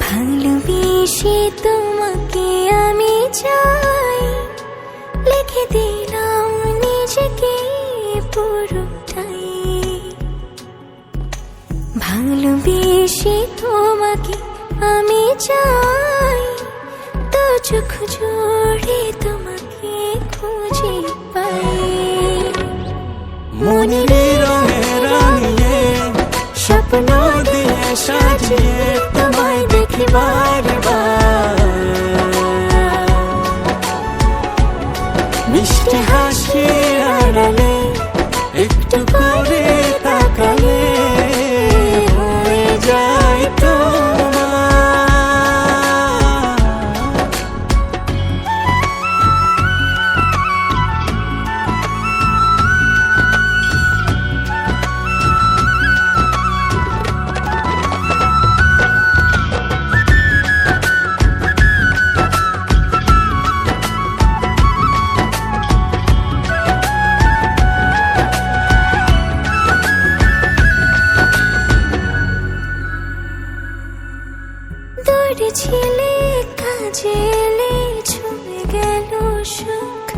ভালোবেসে তোমাকে আমি চাই। লিখে দিলাম নিজেকে পুরোটাই। ভালোবেসে তোমাকে আমি চাই, তো চোখ জোড়ে তোমাকে খুঁজে পাই। মনের রঙে স্বপ্ন দিয়ে সাজিয়ে তোমায় দেখি বারবার দূরে ছিলে কাজে ছুঁয়ে গেল সুখ।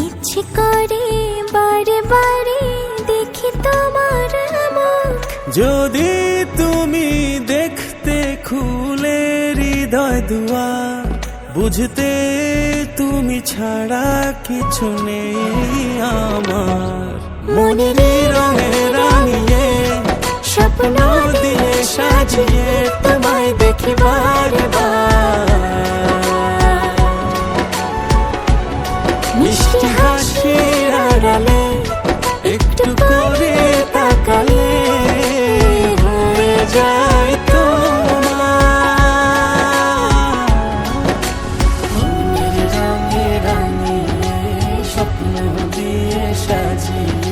ইচ্ছে করে বারে বারে দেখি তোমার মুখ। যদি তুমি দেখতে খুলে হৃদয় দুয়ার বুঝতে তুমি ছাড়া কিছু নেই আমার। মনের রঙে রাঙিয়ে স্বপ্ন দিয়ে সাজিয়ে তোমায় দেখি বারবার মিষ্টি হাসির আড়ালে একটু করে তাকালে হয়ে যায় তোমার রঙে রঙে স্বপ্ন দিয়ে সাজিয়ে